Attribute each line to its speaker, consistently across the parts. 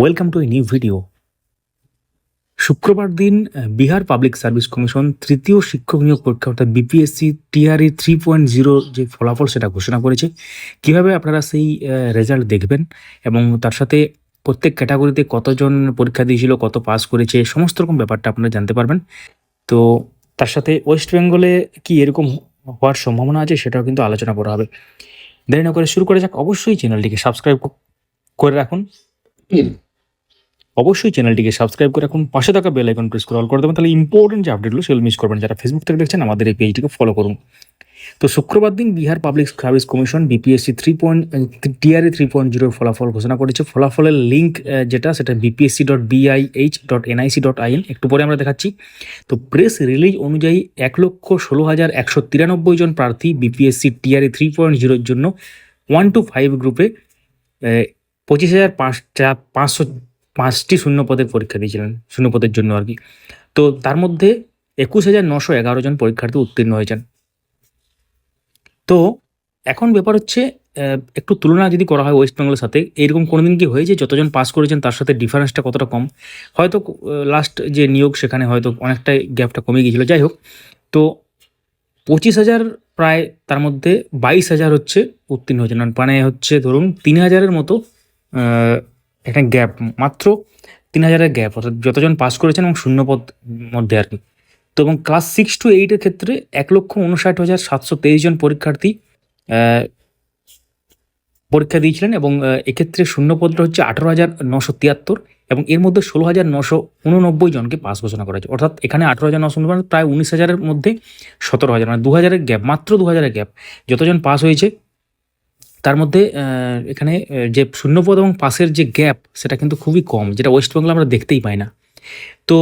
Speaker 1: Welcome to a new video শুক্রবার দিন Bihar public service commission তৃতীয় শিক্ষক নিয়োগ পরীক্ষা, অর্থাৎ BPSC TRE three point zero যে ফলাফল সেটা ঘোষণা করেছে। কীভাবে আপনারা সেই রেজাল্ট দেখবেন এবং তার সাথে প্রত্যেক ক্যাটাগরিতে কতজন পরীক্ষা দিয়েছিল, কত পাস করেছে, সমস্ত রকম ব্যাপারটা আপনারা জানতে পারবেন। তো তার সাথে ওয়েস্ট বেঙ্গলে কি এরকম হওয়ার সম্ভাবনা আছে, সেটাও কিন্তু আলোচনা করা হবে। দেরি না করে শুরু করে যাক, অবশ্যই চ্যানেলটিকে সাবস্ক্রাইব করে রাখুন। অবশ্যই চ্যানেলটিকে সাবস্ক্রাইব করে এখন পাশে থাকা বেল আইকন প্রেস করে অল করে দেবেন, তাহলে ইম্পর্টেন্ট যে আপডেটগুলো সেগুলো মিস করবেন যারা ফেসবুক থেকে দেখছেন, আমাদের এই পেজটিকে ফলো করুন। তো শুক্রবার দিন Bihar public service commission BPSC three point TRE three point জিরোর ফলাফল ঘোষণা করেছে। ফলাফলের লিঙ্ক যেটা সেটা BPSC dot BIH dot NIC dot IN একটু পরে আমরা দেখাচ্ছি। তো প্রেস রিলিজ অনুযায়ী এক লক্ষ ষোলো হাজার একশো তিরানব্বই জন প্রার্থী বিপিএসসি টিআরএ থ্রি পয়েন্ট জিরোর জন্য ওয়ান টু ফাইভ গ্রুপে পঁচিশ হাজার পাঁচটা পাঁচশো পাঁচটি শূন্য পদের পরীক্ষা দিয়েছিলেন শূন্য পদের জন্য আর কি। তো তার মধ্যে একুশ হাজার নশো এগারো জন পরীক্ষার্থী উত্তীর্ণ হয়েছেন। তো এখন ব্যাপার হচ্ছে একটু তুলনা যদি করা হয় ওয়েস্ট বেঙ্গলের সাথে এরকম কোনোদিন কি হয়েছে যতজন পাস করেছেন তার সাথে ডিফারেন্সটা কতটা কম? হয়তো লাস্ট যে নিয়োগ সেখানে হয়তো অনেকটাই গ্যাপটা কমে গিয়েছিল। যাই হোক, তো পঁচিশ হাজার প্রায় তার মধ্যে বাইশ হাজার হচ্ছে উত্তীর্ণ হয়েছেন। মানে হচ্ছে ধরুন তিন হাজারের মতো একটা গ্যাপ, মাত্র তিন হাজারের গ্যাপ, অর্থাৎ যতজন পাস করেছেন এবং শূন্যপদ মধ্যে আর কি। তো এবং ক্লাস সিক্স টু এইটের ক্ষেত্রে এক লক্ষ উনষাট হাজার সাতশো তেইশ জন পরীক্ষার্থী পরীক্ষা দিয়েছিলেন এবং এক্ষেত্রে শূন্যপদটা হচ্ছে আঠারো হাজার নশো তিয়াত্তর এবং এর মধ্যে ষোলো হাজার নশো উননব্বই জনকে পাস ঘোষণা করা হয়েছে। অর্থাৎ এখানে আঠারো হাজার নশো উননব্বই প্রায় উনিশ হাজারের মধ্যে সতেরো হাজার মানে দু হাজারের গ্যাপ, মাত্র দু হাজারের গ্যাপ। যতজন পাস হয়েছে তার মধ্যে এখানে যে শূন্যপদ এবং পাসের যে গ্যাপ, সেটা কিন্তু খুবই কম, যেটা ওয়েস্ট বেঙ্গল আমরা দেখতেই পাই না। তো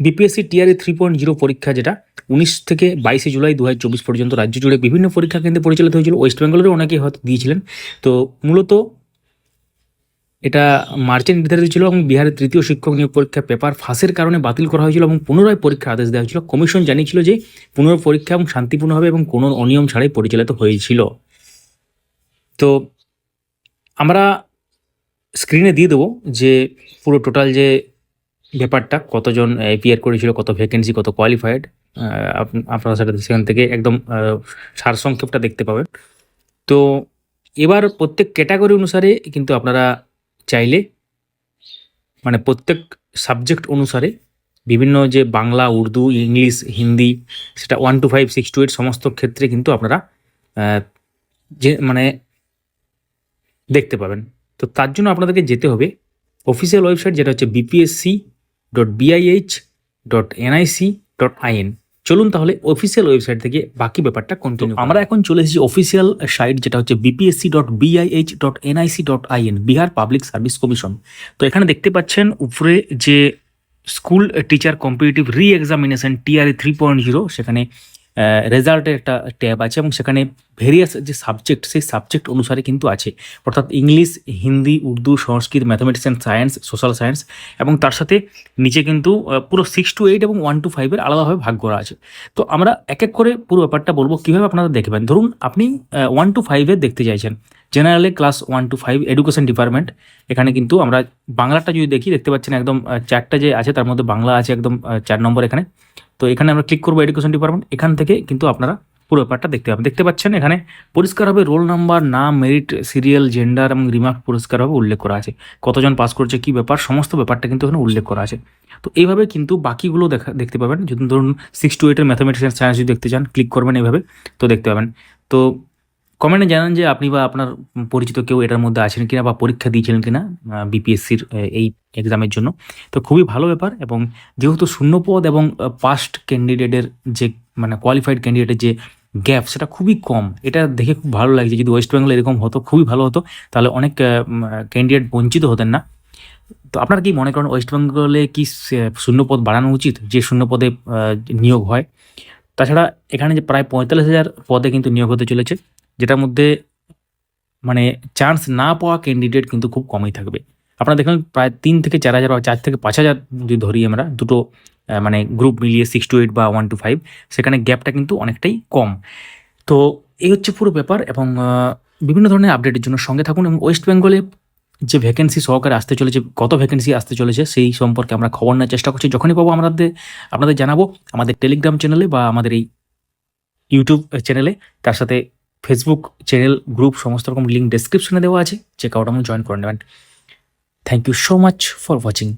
Speaker 1: BPSC TRE three point zero পরীক্ষা যেটা, উনিশ থেকে বাইশে জুলাই দু চব্বিশ পর্যন্ত রাজ্য জুড়ে বিভিন্ন পরীক্ষা কেন্দ্রে পরিচালিত হয়েছিল। ওয়েস্ট বেঙ্গলেরও অনেকে হয়তো দিয়েছিলেন। তো মূলত এটা মার্চে নির্ধারিত ছিল এবং বিহারের তৃতীয় শিক্ষক নিয়োগ পরীক্ষা পেপার ফাঁসের কারণে বাতিল করা হয়েছিল এবং পুনরায় পরীক্ষার আদেশ দেওয়া হয়েছিল। কমিশন জানিয়েছিল যে পুনরায় পরীক্ষা এবং শান্তিপূর্ণভাবে এবং কোনো অনিয়ম ছাড়াই পরিচালিত হয়েছিল। তো আমরা স্ক্রিনে দিয়ে দেবো যে পুরো টোটাল যে ব্যাপারটা, কতজন এপিআর করেছিল, কত ভ্যাকেন্সি কত কোয়ালিফাইড আপনারা সেটা সেখান থেকে একদম সারসংক্ষেপটা দেখতে পাবেন। তো এবার প্রত্যেক ক্যাটাগরি অনুসারে কিন্তু আপনারা চাইলে মানে প্রত্যেক সাবজেক্ট অনুসারে বিভিন্ন যে বাংলা, উর্দু, ইংলিশ, হিন্দি, সেটা one two five six two eight সমস্ত ক্ষেত্রে কিন্তু আপনারা যে মানে দেখতে পাবেন। তো তার জন্য আপনাদেরকে যেতে হবে অফিসিয়াল ওয়েবসাইট যেটা হচ্ছে BPSC dot BIH dot NIC dot IN চলুন তাহলে অফিসিয়াল ওয়েবসাইট থেকে বাকি ব্যাপারটা কন্টিনিউ আমরা এখন চলে এসেছি অফিসিয়াল সাইট যেটা হচ্ছে BPSC dot BIH dot NIC dot IN Bihar public service commission তো এখানে দেখতে পাচ্ছেন উপরে যে school teacher competitive re examination TRE three point zero সেখানে রেজাল্টের একটা ট্যাব আছে এবং সেখানে ভেরিয়াস যে সাবজেক্ট সেই সাবজেক্ট অনুসারে কিন্তু আছে। অর্থাৎ English, Hindi, Urdu, Sanskrit mathematics and science social science এবং তার সাথে নিচে কিন্তু পুরো সিক্স টু এইট এবং ওয়ান টু ফাইভের আলাদাভাবে ভাগ করা আছে। তো আমরা এক এক করে পুরো ব্যাপারটা বলব, কীভাবে আপনারা দেখবেন ধরুন, আপনি ওয়ান টু ফাইভে দেখতে চাইছেন। Generally class one two five education department এখানে কিন্তু আমরা বাংলাটা যদি দেখি, দেখতে পাচ্ছেন একদম চারটা যে আছে, তার মধ্যে বাংলা আছে একদম চার নম্বর এখানে। তো এখানে আমরা ক্লিক করব এডুকেশন ডিপার্টমেন্ট এখান থেকে কিন্তু আপনারা পুরো ব্যাপারটা দেখতে পাবেন। দেখতে পাচ্ছেন এখানে পরিষ্কারভাবে রোল নাম্বার নাম মেরিট সিরিয়াল জেন্ডার এবং রিমার্ক পরিষ্কারভাবে উল্লেখ করা আছে। কতজন পাস করছে, কি ব্যাপার, সমস্ত ব্যাপারটা কিন্তু এখানে উল্লেখ করা আছে। তো এইভাবে কিন্তু বাকিগুলো দেখা, দেখতে পাবেন। যদি ধরুন সিক্স টু এইটের ম্যাথামেটিক্স সায়েন্স যদি দেখতে চান ক্লিক করবেন এইভাবে, তো দেখতে পাবেন। তো কমেন্টে জানান যে আপনি বা আপনার পরিচিত কেউ এটার মধ্যে আছেন কিনা বা পরীক্ষা দিয়েছিলেন কিনা বিপিএসসির এই এক্সামের জন্য। তো খুবই ভালো ব্যাপার এবং যেহেতু শূন্যপদ এবং পাস্ট ক্যান্ডিডেটের যে মানে কোয়ালিফাইড ক্যান্ডিডেটের যে গ্যাপ সেটা খুবই কম। এটা দেখে খুব ভালো লাগছে। যদি ওয়েস্ট বেঙ্গল এরকম হতো, খুবই ভালো হতো, তাহলে অনেক ক্যান্ডিডেট বঞ্চিত হতেন না। তো আপনারা কি মনে করেন ওয়েস্ট বেঙ্গলে কি শূন্যপদ বাড়ানো উচিত, যে শূন্যপদে নিয়োগ হয়? তাছাড়া এখানে যে প্রায় পঁয়তাল্লিশ হাজার পদে কিন্তু নিয়োগ হতে চলেছে। যেটার মধ্যে মানে চান্স না পাওয়া ক্যান্ডিডেট কিন্তু খুব কমই থাকবে। আপনারা দেখলেন প্রায় তিন থেকে চার হাজার বা চার থেকে পাঁচ হাজার যদি ধরি আমরা, দুটো মানে গ্রুপ মিলিয়ে সিক্স টু এইট বা ওয়ান টু ফাইভ সেখানে গ্যাপটা কিন্তু অনেকটাই কম। তো এই হচ্ছে পুরো ব্যাপার এবং বিভিন্ন ধরনের আপডেটের জন্য সঙ্গে থাকুন এবং ওয়েস্ট বেঙ্গলে যে ভ্যাকেন্সি সহকারে আসতে চলেছে, কত ভ্যাকেন্সি আসতে চলেছে, সেই সম্পর্কে আমরা খবর নেওয়ার চেষ্টা করছি। যখনই পাবো আমাদের, আপনাদের জানাব আমাদের টেলিগ্রাম চ্যানেলে বা আমাদের এই ইউটিউব চ্যানেলে তার সাথে ফেসবুক চ্যানেল গ্রুপ সমস্ত রকম লিঙ্ক ডেসক্রিপশনে দেওয়া আছে চেক আউট আপনি জয়েন করে নেবেন। Thank you so much for watching